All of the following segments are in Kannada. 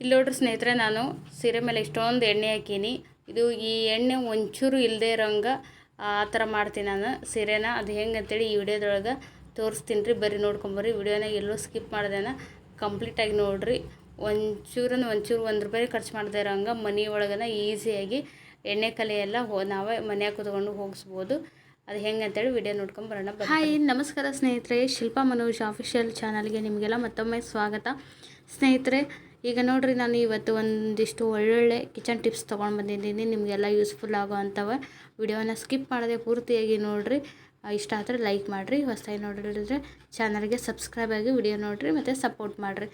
ಇಲ್ಲಿ ನೋಡ್ರಿ ಸ್ನೇಹಿತರೆ, ನಾನು ಸೀರೆ ಮೇಲೆ ಇಷ್ಟೊಂದು ಎಣ್ಣೆ ಹಾಕೀನಿ. ಇದು ಈ ಎಣ್ಣೆ ಒಂಚೂರು ಇಲ್ಲದೆ ಇರೋಂಗೆ ಆ ಥರ ಮಾಡ್ತೀನಿ ನಾನು ಸೀರೆನ. ಅದು ಹೆಂಗೆ ಅಂತೇಳಿ ಈ ವಿಡಿಯೋದೊಳಗೆ ತೋರಿಸ್ತೀನಿ ರೀ. ಬರ್ರಿ ನೋಡ್ಕೊಂಬರ್ರಿ ವಿಡಿಯೋನ ಎಲ್ಲೂ ಸ್ಕಿಪ್ ಮಾಡ್ದೇನ. ಕಂಪ್ಲೀಟಾಗಿ ನೋಡಿರಿ. ಒಂಚೂರನ್ನು ಒಂಚೂರು ಒಂದು ರೂಪಾಯಿ ಖರ್ಚು ಮಾಡದೇ ಇರೋಂಗೆ ಮನೆ ಒಳಗನ ಈಸಿಯಾಗಿ ಎಣ್ಣೆ ಕಲೆ ಹೋ, ನಾವೇ ಮನೆಯಾಗ ಕುತ್ಕೊಂಡು ಹೋಗಿಸ್ಬೋದು. ಅದು ಹೆಂಗೆ ಅಂತೇಳಿ ವಿಡಿಯೋ ನೋಡ್ಕೊಂಬರೋಣ ಹಾಯ್, ನಮಸ್ಕಾರ ಸ್ನೇಹಿತರೆ. ಶಿಲ್ಪಾ ಮನೋಜ್ ಆಫಿಷಿಯಲ್ ಚಾನಲ್ಗೆ ನಿಮಗೆಲ್ಲ ಮತ್ತೊಮ್ಮೆ ಸ್ವಾಗತ. ಸ್ನೇಹಿತರೆ ಈಗ ನೋಡಿರಿ ನಾನು ಇವತ್ತು ಒಂದಿಷ್ಟು ಒಳ್ಳೊಳ್ಳೆ ಕಿಚನ್ ಟಿಪ್ಸ್ ತೊಗೊಂಡು ಬಂದಿದ್ದೀನಿ. ನಿಮಗೆಲ್ಲ ಯೂಸ್ಫುಲ್ ಆಗೋ ಅಂಥವ ವಿಡಿಯೋನ ಸ್ಕಿಪ್ ಮಾಡದೆ ಪೂರ್ತಿಯಾಗಿ ನೋಡಿರಿ. ಇಷ್ಟ ಆದರೆ ಲೈಕ್ ಮಾಡಿರಿ. ಹೊಸದಾಗಿ ನೋಡಿದ್ರೆ ಚಾನಲ್ಗೆ ಸಬ್ಸ್ಕ್ರೈಬ್ ಆಗಿ ವಿಡಿಯೋ ನೋಡಿರಿ ಮತ್ತು ಸಪೋರ್ಟ್ ಮಾಡಿರಿ.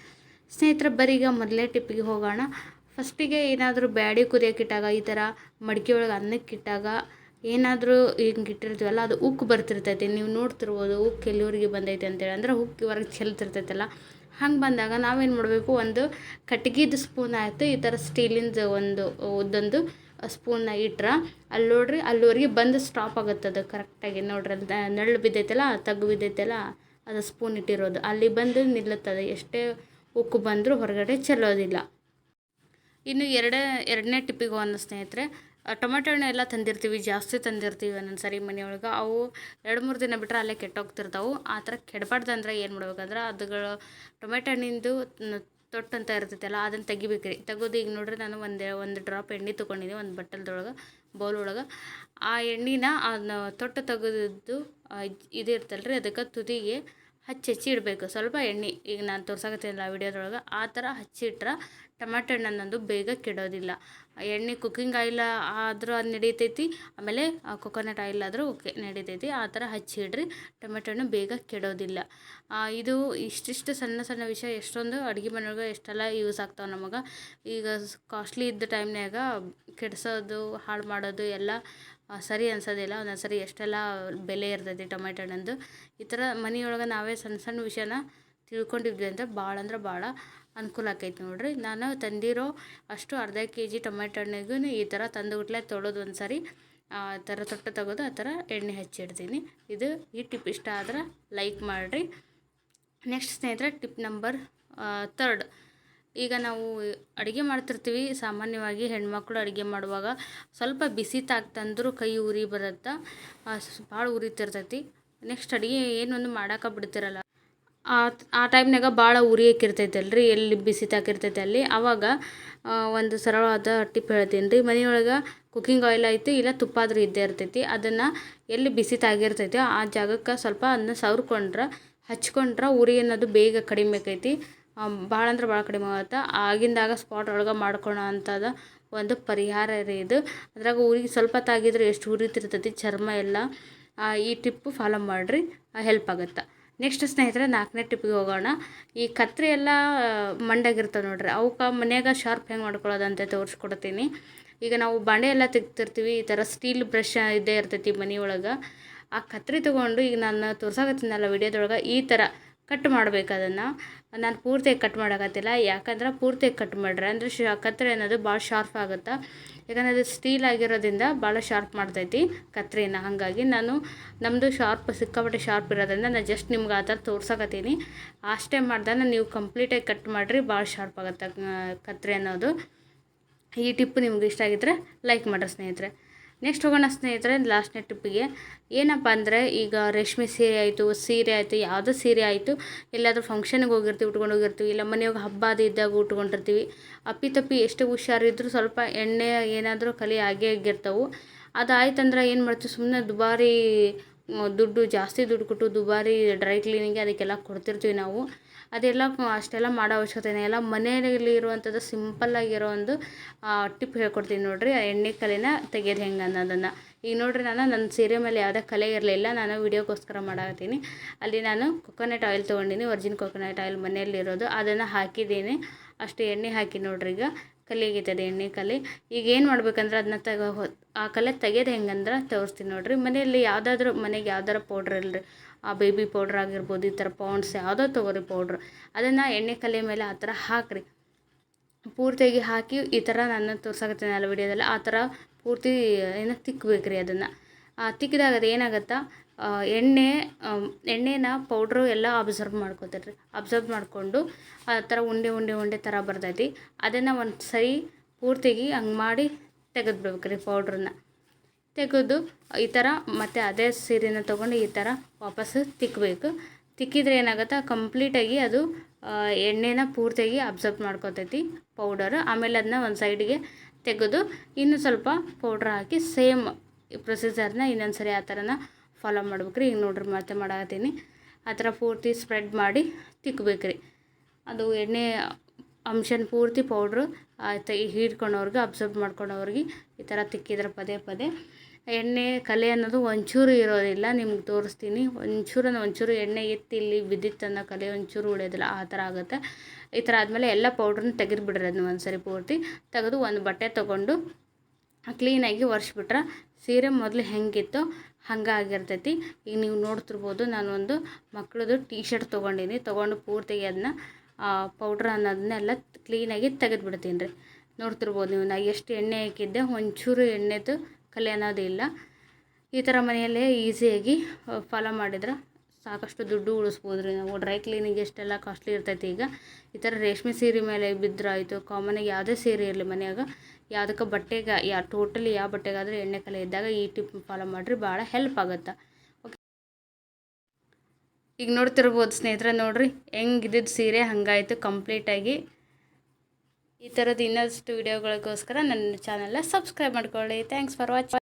ಸ್ನೇಹಿತರ ಬರೀಗ ಮೊದಲೇ ಟಿಪ್ಪಿಗೆ ಹೋಗೋಣ. ಫಸ್ಟಿಗೆ ಏನಾದರೂ ಬ್ಯಾಡಿ ಕುದಿಯೋಕ್ಕಿಟ್ಟಾಗ ಈ ಥರ ಮಡಿಕೆ ಒಳಗೆ ಅನ್ನಕ್ಕಿಟ್ಟಾಗ ಏನಾದರೂ ಹಿಂಗೆ ಇಟ್ಟಿರ್ತೀವಲ್ಲ, ಅದು ಉಕ್ಕು ಬರ್ತಿರ್ತೈತಿ. ನೀವು ನೋಡ್ತಿರ್ಬೋದು, ಉಕ್ಕು ಎಲ್ಲಿವರೆಗೆ ಬಂದೈತೆ ಅಂತೇಳಿ. ಅಂದರೆ ಉಕ್ಕು ಹೊರಗೆ ಚೆಲ್ತಿರ್ತೈತಲ್ಲ. ಹಂಗೆ ಬಂದಾಗ ನಾವೇನು ಮಾಡಬೇಕು, ಒಂದು ಕಟ್ಗಿದ ಸ್ಪೂನ್ ಆಯಿತು, ಈ ಥರ ಸ್ಟೀಲಿಂದು ಒಂದು, ಉದ್ದೊಂದು ಸ್ಪೂನ್ನ ಇಟ್ರೆ ಅಲ್ಲಿ ನೋಡ್ರಿ ಅಲ್ಲಿವರೆಗೆ ಬಂದು ಸ್ಟಾಪ್ ಆಗುತ್ತೆ ಅದು ಕರೆಕ್ಟಾಗಿ ನೋಡ್ರಿ ಅಲ್ಲಿ ನೆರಳು ಬಿದ್ದೈತಲ್ಲ, ತಗ್ಗು ಬಿದ್ದೈತಲ್ಲ, ಅದು ಸ್ಪೂನ್ ಇಟ್ಟಿರೋದು. ಅಲ್ಲಿ ಬಂದು ನಿಲ್ಲುತ್ತದೆ. ಎಷ್ಟೇ ಉಕ್ಕು ಬಂದರೂ ಹೊರಗಡೆ ಚೆಲ್ಲೋದಿಲ್ಲ. ಇನ್ನು ಎರಡೇ, ಎರಡನೇ ಟಿಪ್ಪಿಗೆ ಒಂದು ಸ್ನೇಹಿತರೆ ಟೊಮೆಟೊ ಹಣ್ಣು ಎಲ್ಲ ತಂದಿರ್ತೀವಿ, ಜಾಸ್ತಿ ತಂದಿರ್ತೀವಿ ಒಂದೊಂದು ಸರಿ ಮನೆಯೊಳಗೆ. ಅವು ಎರಡು, ಮೂರು ದಿನ ಬಿಟ್ಟರೆ ಅಲ್ಲೇ ಕೆಟ್ಟೋಗ್ತಿರ್ತಾವೆ. ಆ ಥರ ಕೆಡಬಾರ್ದು ಅಂದ್ರೆ ಏನು ಮಾಡ್ಬೇಕಂದ್ರೆ ಅದುಗಳು ಟೊಮೆಟೊ ಹಣ್ಣಿಂದು ತೊಟ್ಟು ಅಂತ ಇರ್ತೈತಲ್ಲ, ಅದನ್ನು ತೆಗಿಬೇಕು ರೀ ತೆಗೆದು ಈಗ ನೋಡ್ರಿ ನಾನು ಒಂದು ಒಂದು ಡ್ರಾಪ್ ಎಣ್ಣೆ ತೊಗೊಂಡಿದ್ದೀನಿ ಒಂದು ಬಟ್ಟಲ್ದೊಳಗೆ ಬೌಲ್ ಒಳಗೆ ಆ ಎಣ್ಣೆನ ಅದನ್ನ ತೊಟ್ಟು ತೆಗೆದಿದ್ದು ಇದು ಇರ್ತಲ್ಲ ರೀ ಅದಕ್ಕೆ ತುದಿಗೆ ಹಚ್ಚಿ ಹಚ್ಚಿ ಇಡಬೇಕು. ಸ್ವಲ್ಪ ಎಣ್ಣೆ ಈಗ ನಾನು ತೋರ್ಸಕತ್ತಿಲ್ಲ ವಿಡಿಯೋದೊಳಗೆ. ಆ ಥರ ಹಚ್ಚಿಟ್ರೆ ಟಮಾಟೆ ಅನ್ನೋದು ಬೇಗ ಕೆಡೋದಿಲ್ಲ. ಎಣ್ಣೆ ಕುಕ್ಕಿಂಗ್ ಆಯಿಲ್ ಆದರೂ ಅದು ನಡೀತೈತಿ. ಆಮೇಲೆ ಕೊಕೊನಟ್ ಆಯಿಲ್ ಆದರೂ ಓಕೆ, ನಡೀತೈತಿ. ಆ ಥರ ಹಚ್ಚಿಡ್ರಿ ಟೊಮೆಟೊ ಹಣ್ಣು ಬೇಗ ಕೆಡೋದಿಲ್ಲ. ಇದು ಇಷ್ಟಿಷ್ಟು ಸಣ್ಣ ಸಣ್ಣ ವಿಷಯ, ಎಷ್ಟೊಂದು ಅಡುಗೆ ಮನೆಯೊಳಗೆ ಎಷ್ಟೆಲ್ಲ ಯೂಸ್ ಆಗ್ತಾವೆ ನಮಗೆ. ಈಗ ಕಾಸ್ಟ್ಲಿ ಇದ್ದ ಟೈಮ್ನಾಗ ಕೆಡಿಸೋದು, ಹಾಳು ಮಾಡೋದು ಎಲ್ಲ ಸರಿ ಅನ್ಸೋದಿಲ್ಲ ಒಂದೊಂದು ಸರಿ ಎಷ್ಟೆಲ್ಲ ಬೆಲೆ ಇರ್ತೈತಿ ಟೊಮೆಟೊ ಹಣ್ಣಂದು. ಈ ಥರ ಮನೆಯೊಳಗೆ ನಾವೇ ಸಣ್ಣ ಸಣ್ಣ ವಿಷಯನ ತಿಳ್ಕೊಂಡಿದ್ವಿ ಅಂದ್ರೆ ಭಾಳ ಅಂದ್ರೆ ಭಾಳ ಅನುಕೂಲ ಆಕೈತಿ ನೋಡಿರಿ. ನಾನು ತಂದಿರೋ ಅಷ್ಟು ಅರ್ಧ ಕೆ ಜಿ ಟೊಮೆಟೊ ಹಣ್ಣಿಗೂ ಈ ಥರ ತಂದುಬಿಟ್ಲೆ ತೊಳೆದು ಒಂದು ಆ ಥರ ತೊಟ್ಟು ತೆಗೆದು, ಆ ಥರ ಎಣ್ಣೆ ಹಚ್ಚಿಡ್ತೀನಿ. ಇದು ಈ ಟಿಪ್ ಇಷ್ಟ ಆದ್ರೆ ಲೈಕ್ ಮಾಡಿರಿ. ನೆಕ್ಸ್ಟ್ ಸ್ನೇಹಿತರೆ, ಟಿಪ್ ನಂಬರ್ ತರ್ಡ್ ಈಗ ನಾವು ಅಡುಗೆ ಮಾಡ್ತಿರ್ತೀವಿ. ಸಾಮಾನ್ಯವಾಗಿ ಹೆಣ್ಮಕ್ಳು ಅಡುಗೆ ಮಾಡುವಾಗ ಸ್ವಲ್ಪ ಬಿಸಿ ತಾಗ್ತಂದ್ರೂ ಕೈ ಉರಿ ಬರುತ್ತೆ ಭಾಳ ಉರಿತಿರ್ತೈತಿ. ನೆಕ್ಸ್ಟ್ ಅಡುಗೆ ಏನೊಂದು ಮಾಡಕ್ಕೆ ಬಿಡ್ತಿರಲ್ಲ. ಆ ಟೈಮ್ನಾಗ ಭಾಳ ಉರಿಯಕ್ಕಿರ್ತೈತೆ ಅಲ್ರಿ ಎಲ್ಲಿ ಬಿಸಿ ತಾಕಿರ್ತೈತೆ ಅಲ್ಲಿ. ಆವಾಗ ಒಂದು ಸರಳವಾದ ಟಿಪ್ ಹೇಳ್ತೀನಿ ರೀ. ಮನೆಯೊಳಗೆ ಕುಕ್ಕಿಂಗ್ ಆಯಿಲ್ ಐತಿ, ಇಲ್ಲ ತುಪ್ಪ ಆದರೂ ಇದ್ದೇ ಇರ್ತೈತಿ. ಅದನ್ನು ಎಲ್ಲಿ ಬಿಸಿ ತಾಗಿರ್ತೈತೆ ಆ ಜಾಗಕ್ಕೆ ಸ್ವಲ್ಪ ಅದನ್ನ ಸವರ್ಕೊಂಡ್ರೆ, ಹಚ್ಕೊಂಡ್ರೆ ಉರಿ ಅನ್ನೋದು ಬೇಗ ಕಡಿಮೆ ಆಕೈತಿ. ಭಾಳ ಅಂದ್ರೆ ಭಾಳ ಕಡಿಮೆ ಆಗುತ್ತೆ ಆಗಿಂದಾಗ ಸ್ಪಾಟ್ ಒಳಗೆ ಮಾಡ್ಕೊಳೋ ಅಂಥದ್ದು ಒಂದು ಪರಿಹಾರ ರೀ ಇದು. ಅದ್ರಾಗ ಊರಿಗೆ ಸ್ವಲ್ಪ ತಾಗಿದ್ರೆ ಎಷ್ಟು ಉರಿತಿರ್ತೈತಿ ಚರ್ಮ ಎಲ್ಲ ಈ ಟಿಪ್ಪು ಫಾಲೋ ಮಾಡಿರಿ ಹೆಲ್ಪ್ ಆಗುತ್ತೆ. ನೆಕ್ಸ್ಟ್ ಸ್ನೇಹಿತರೆ, ನಾಲ್ಕನೇ ಟಿಪ್ಪಿಗೆ ಹೋಗೋಣ. ಈ ಕತ್ರಿ ಎಲ್ಲ ಮಂಡಾಗಿರ್ತವೆ ನೋಡ್ರಿ. ಅವಕ್ಕೆ ಮನ್ಯಾಗ ಶಾರ್ಪ್ ಹೆಂಗೆ ಮಾಡ್ಕೊಳ್ಳೋದಂತೆ ತೋರಿಸ್ಕೊಡ್ತೀನಿ. ಈಗ ನಾವು ಬಾಂಡೆ ಎಲ್ಲ ತೆಗ್ತಿರ್ತೀವಿ ಈ ಥರ ಸ್ಟೀಲ್ ಬ್ರಷ್ ಇದ್ದೇ ಇರ್ತೈತಿ ಮನೆಯೊಳಗೆ. ಆ ಕತ್ರಿ ತೊಗೊಂಡು ಈಗ ನಾನು ತೋರ್ಸಾಕತ್ತೀನಲ್ಲ ವಿಡಿಯೋದೊಳಗೆ ಈ ಥರ ಕಟ್ ಮಾಡ್ಬೇಕು ಅದನ್ನು. ನಾನು ಪೂರ್ತಿಯಾಗಿ ಕಟ್ ಮಾಡಕತ್ತಿಲ್ಲ. ಯಾಕಂದ್ರೆ ಪೂರ್ತಿಯಾಗಿ ಕಟ್ ಮಾಡ್ರೆ, ಅಂದರೆ ಶ, ಕತ್ರಿ ಅನ್ನೋದು ಭಾಳ ಶಾರ್ಪ್ ಆಗುತ್ತೆ? ಯಾಕಂದರೆ ಅದು ಸ್ಟೀಲ್ ಆಗಿರೋದ್ರಿಂದ ಭಾಳ ಶಾರ್ಪ್ ಮಾಡ್ತೈತಿ ಕತ್ರಿನ. ಹಾಗಾಗಿ ನಾನು ನಮ್ಮದು ಶಾರ್ಪ್ ಸಿಕ್ಕಾಪಟ್ಟೆ ಶಾರ್ಪ್ ಇರೋದ್ರಿಂದ ನಾನು ಜಸ್ಟ್ ನಿಮ್ಗೆ ಆ ಥರ ತೋರ್ಸಕತ್ತೀನಿ. ಅಷ್ಟೇ ಮಾಡ್ದಾಗ ನೀವು ಕಂಪ್ಲೀಟಾಗಿ ಕಟ್ ಮಾಡಿರಿ ಭಾಳ ಶಾರ್ಪ್ ಆಗುತ್ತೆ ಕತ್ರಿ ಅನ್ನೋದು. ಈ ಟಿಪ್ ನಿಮ್ಗೆ ಇಷ್ಟ ಆಗಿದ್ರೆ ಲೈಕ್ ಮಾಡಿರಿ ಸ್ನೇಹಿತರೆ. ನೆಕ್ಸ್ಟ್ ಹೋಗೋಣ ಸ್ನೇಹಿತರೆ ಲಾಸ್ಟ್ನೇ ಟ್ರಿಪ್ಪಿಗೆ ಏನಪ್ಪ ಅಂದರೆ, ಈಗ ರೇಷ್ಮೆ ಸೀರೆ ಆಯಿತು ಸೀರೆ ಆಯಿತು, ಯಾವುದೋ ಸೀರೆ ಆಯಿತು, ಎಲ್ಲಾದರೂ ಫಂಕ್ಷನ್ಗೆ ಹೋಗಿರ್ತೀವಿ, ಉಟ್ಕೊಂಡು ಹೋಗಿರ್ತೀವಿ, ಇಲ್ಲ ಮನೆಯಾಗ ಹಬ್ಬ ಅದು ಇದ್ದಾಗ ಉಟ್ಕೊಂಡಿರ್ತೀವಿ, ಅಪ್ಪಿ ತಪ್ಪಿ ಎಷ್ಟು ಹುಷಾರಿದ್ರು ಸ್ವಲ್ಪ ಎಣ್ಣೆ ಏನಾದರೂ ಕಲಿ ಆಗೇ ಆಗಿರ್ತಾವೆ. ಅದಾಯ್ತಂದ್ರೆ ಏನು ಮಾಡ್ತೀವಿ ಸುಮ್ಮನೆ ದುಬಾರಿ, ದುಡ್ಡು ಜಾಸ್ತಿ ದುಡ್ಡು ಕೊಟ್ಟು ದುಬಾರಿ ಡ್ರೈ ಕ್ಲೀನಿಂಗ್ ಅದಕ್ಕೆಲ್ಲ ಕೊಡ್ತಿರ್ತೀವಿ ನಾವು. ಅದೆಲ್ಲ ಅಷ್ಟೆಲ್ಲ ಮಾಡೋ ಅವಶ್ಯಕತೆ ಇಲ್ಲ. ಮನೆಯಲ್ಲಿ ಇರುವಂಥದ್ದು ಸಿಂಪಲ್ ಆಗಿರೋ ಒಂದು ಟಿಪ್ ಹೇಳ್ಕೊಡ್ತೀನಿ ನೋಡಿರಿ. ಎಣ್ಣೆ ಕಲೆನ ತೆಗೆಯೋದು ಹೆಂಗೆ ಅನ್ನೋದನ್ನು. ಈಗ ನೋಡಿರಿ ನಾನು ನನ್ನ ಸೀರೆ ಮೇಲೆ ಯಾವುದೇ ಕಲೆ ಇರಲಿಲ್ಲ. ನಾನು ವಿಡಿಯೋಗೋಸ್ಕರ ಮಾಡಾಕತ್ತೀನಿ. ಅಲ್ಲಿ ನಾನು ಕೊಕೊನಟ್ ಆಯಿಲ್ ತೊಗೊಂಡಿನಿ ಒರ್ಜಿನ್ ಕೊಕೊನಟ್ ಆಯಿಲ್ ಮನೆಯಲ್ಲಿರೋದು ಅದನ್ನು ಹಾಕಿದ್ದೀನಿ. ಅಷ್ಟು ಎಣ್ಣೆ ಹಾಕಿ ನೋಡಿರಿ ಈಗ. ಕಲಿಯಾಗೈತದೆ ಎಣ್ಣೆ ಕಲೆ. ಈಗ ಏನು ಮಾಡ್ಬೇಕಂದ್ರೆ ಅದನ್ನ ತೆಗೋ ಆ ಕಲೆ ತೆಗೆಯೋದು ಹೆಂಗಂದ್ರೆ ತೋರಿಸ್ತೀನಿ ನೋಡಿರಿ. ಮನೆಯಲ್ಲಿ ಯಾವುದಾದ್ರೂ, ಮನೆಗೆ ಯಾವ್ದಾರ ಪೌಡ್ರ್ ಇಲ್ಲರಿ ಬೇಬಿ ಪೌಡ್ರ್ ಆಗಿರ್ಬೋದು, ಈ ಥರ ಪೌಂಡ್ಸ್ ಯಾವುದೋ ತೊಗೋರಿ ಪೌಡ್ರ್ ಅದನ್ನು ಎಣ್ಣೆ ಕಲೆ ಮೇಲೆ ಆ ಥರ ಹಾಕ್ರಿ. ಪೂರ್ತಿಯಾಗಿ ಹಾಕಿ ಈ ಥರ ನಾನು ತೋರ್ಸಾಕತ್ತೀನಲ್ಲ ವಿಡಿಯೋದಲ್ಲಿ. ಆ ಥರ ಪೂರ್ತಿ, ಏನು ತಿಕ್ಕಬೇಕು ರೀ ಅದನ್ನು ತಿಕ್ಕಿದಾಗ ಅದು ಏನಾಗುತ್ತೆ? ಎಣ್ಣೆ ಎಣ್ಣೆನ ಪೌಡ್ರು ಎಲ್ಲ ಅಬ್ಸರ್ವ್ ಮಾಡ್ಕೋತೀರಿ. ಅಬ್ಸರ್ವ್ ಮಾಡಿಕೊಂಡು ಆ ಥರ ಉಂಡೆ ಉಂಡೆ ಉಂಡೆ ಥರ ಬರ್ತೈತಿ. ಅದನ್ನು ಒಂದು ಸರಿ ಪೂರ್ತಿಗೆ ಹಂಗೆ ಮಾಡಿ ತೆಗೆದು ಬಿಡ್ಬೇಕು ರೀ ಪೌಡ್ರನ್ನ ತೆಗೆದು ಈ ಥರ ಮತ್ತು ಅದೇ ಸೀರೆನ ತೊಗೊಂಡು ಈ ಥರ ವಾಪಸ್ಸು ತಿಕ್ಕಬೇಕು ತಿಕ್ಕಿದ್ರೆ ಏನಾಗುತ್ತೆ? ಕಂಪ್ಲೀಟಾಗಿ ಅದು ಎಣ್ಣೆನ ಪೂರ್ತಿಯಾಗಿ ಅಬ್ಸರ್ವ್ ಮಾಡ್ಕೊತೈತಿ ಪೌಡರ್. ಆಮೇಲೆ ಅದನ್ನ ಒಂದು ಸೈಡಿಗೆ ತೆಗೆದು ಇನ್ನೂ ಸ್ವಲ್ಪ ಪೌಡ್ರ್ ಹಾಕಿ ಸೇಮ್ ಪ್ರೊಸೀಜರ್ನ ಇನ್ನೊಂದು ಸರಿ ಆ ಥರನ ಫಾಲೋ ಮಾಡ್ಬೇಕು ರೀ ಈಗ ನೋಡ್ರಿ ಮತ್ತೆ ಮಾಡಾಕತ್ತೀನಿ. ಆ ಥರ ಪೂರ್ತಿ ಸ್ಪ್ರೆಡ್ ಮಾಡಿ ತಿಕ್ಕಬೇಕು ರೀ ಅದು ಎಣ್ಣೆ ಅಂಶನ ಪೂರ್ತಿ ಪೌಡ್ರು ಹೀಡ್ಕೊಂಡವ್ರಿಗೆ ಅಬ್ಸರ್ಬ್ ಮಾಡ್ಕೊಂಡವ್ರಿಗೆ ಈ ಥರ ತಿಕ್ಕಿದ್ರೆ ಪದೇ ಪದೇ. ಎಣ್ಣೆ, ಕಲೆ ಅನ್ನೋದು ಒಂಚೂರು ಇರೋದಿಲ್ಲ, ನಿಮ್ಗೆ ತೋರಿಸ್ತೀನಿ. ಒಂಚೂರು ಒಂಚೂರು ಎಣ್ಣೆ ಎತ್ತಿ ಇಲ್ಲಿ ಬಿದ್ದಿತ್ತನ್ನೋ ಕಲೆ ಒಂಚೂರು ಉಳಿಯೋದಿಲ್ಲ, ಆ ಥರ ಆಗುತ್ತೆ. ಈ ಥರ ಆದಮೇಲೆ ಎಲ್ಲ ಪೌಡ್ರನ್ನ ತೆಗೆದು ಬಿಡ್ರಿ ಅದನ್ನ ಒಂದು ಸರಿ ಪೂರ್ತಿ. ತೆಗೆದು ಒಂದು ಬಟ್ಟೆ ತೊಗೊಂಡು ಕ್ಲೀನಾಗಿ ಒರೆಸ್ಬಿಟ್ರೆ ಸೀರೆ ಮೊದಲು ಹೆಂಗಿತ್ತು ಹಂಗೆ ಆಗಿರ್ತೈತಿ ಈಗ ನೀವು ನೋಡ್ತಿರ್ಬೋದು ನಾನು ಒಂದು ಮಕ್ಕಳದು ಟೀ ಶರ್ಟ್ ತೊಗೊಂಡಿನಿ, ತೊಗೊಂಡು ಪೂರ್ತಿಗೆ ಅದನ್ನ ಪೌಡ್ರ್ ಅನ್ನೋದನ್ನೆಲ್ಲ ಕ್ಲೀನಾಗಿ ತೆಗೆದು ಬಿಡ್ತೀನಿ ರೀ ನೋಡ್ತಿರ್ಬೋದು ನೀವು ನಾ ಎಷ್ಟು ಎಣ್ಣೆ ಹಾಕಿದ್ದೆ, ಒಂಚೂರು ಎಣ್ಣೆದು ಕಲೆ ಅನ್ನೋದಿಲ್ಲ ಈ ಥರ ಮನೆಯಲ್ಲೇ ಈಸಿಯಾಗಿ ಫಾಲೋ ಮಾಡಿದ್ರೆ ಸಾಕಷ್ಟು ದುಡ್ಡು ಉಳಿಸ್ಬೋದು ರೀ ನಾವು. ಡ್ರೈ ಕ್ಲೀನಿಂಗ್ ಎಷ್ಟೆಲ್ಲ ಕಾಸ್ಟ್ಲಿ ಇರ್ತೈತಿ ಈಗ. ಈ ಥರ ರೇಷ್ಮೆ ಸೀರೆ ಮೇಲೆ ಬಿದ್ದರೆ ಆಯಿತು ಕಾಮನಾಗಿ ಯಾವುದೇ ಸೀರೆ ಇರಲಿ ಮನೆಯಾಗ. ಯಾವುದಕ್ಕೆ ಬಟ್ಟೆಗೆ, ಯಾ ಟೋಟಲಿ ಯಾವ ಬಟ್ಟೆಗಾದರೂ ಎಣ್ಣೆ ಕಲೆ ಇದ್ದಾಗ ಈ ಟಿಪ್ ಫಾಲೋ ಮಾಡಿರಿ ಭಾಳ ಹೆಲ್ಪ್ ಆಗುತ್ತೆ. ಈಗ ನೋಡ್ತಿರ್ಬೋದು ಸ್ನೇಹಿತರೆ, ನೋಡ್ರಿ ಹೆಂಗಿದ್ದಿದ್ದು ಸೀರೆ ಹಂಗಾಯಿತು ಕಂಪ್ಲೀಟಾಗಿ. ಈ ಥರದ್ದು ಇನ್ನಷ್ಟು ವೀಡಿಯೋಗಳಿಗೋಸ್ಕರ ನನ್ನ ಚಾನಲ್ನ ಸಬ್ಸ್ಕ್ರೈಬ್ ಮಾಡ್ಕೊಳ್ಳಿ. Thanks for watching